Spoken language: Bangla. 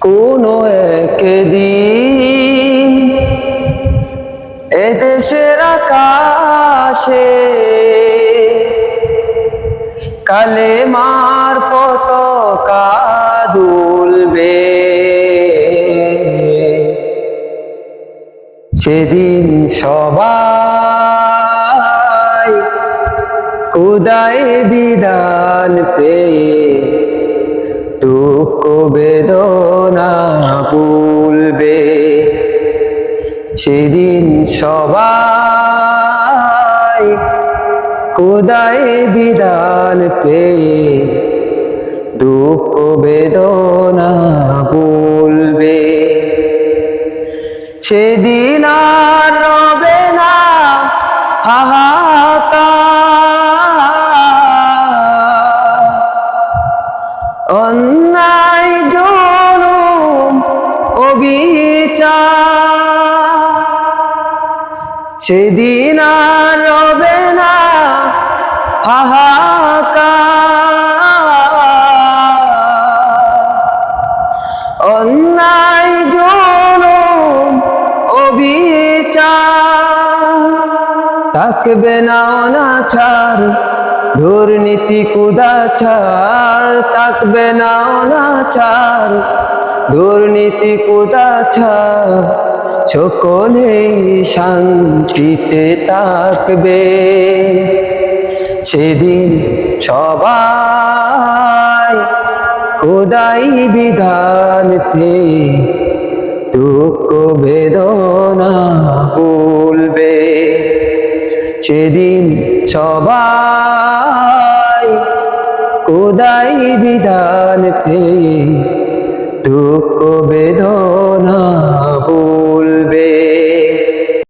কোনো একদিন এদেশের আকাশে কালে মার পতাকা দুলবে। সেদিন সবাই খুদায় বিধান পেয়ে দুঃখ বেদনা সেদিন সবাই কোদায় বিধান পেয়ে দুঃখ বেদনা ভুলবে। সেদিন আর রবে না হাহাকার অন্যায় জনম অবিচার। সেদিন আর রবে না। হাহাকার। অন্যায় জনম অবিচার। থাকবে না অনাচার, দুর্নীতি, কুদাচার। থাকবে না অনাচার, দুর্নীতি, কুদাচার। সকলেই শান্তিতে থাকবে। সেদিন সবাই খোদাই বিধানতে দুঃখ বেদনা বলবে। সেদিন সবাই কোদাই বিধান পেয়ে দুঃখ বেদনা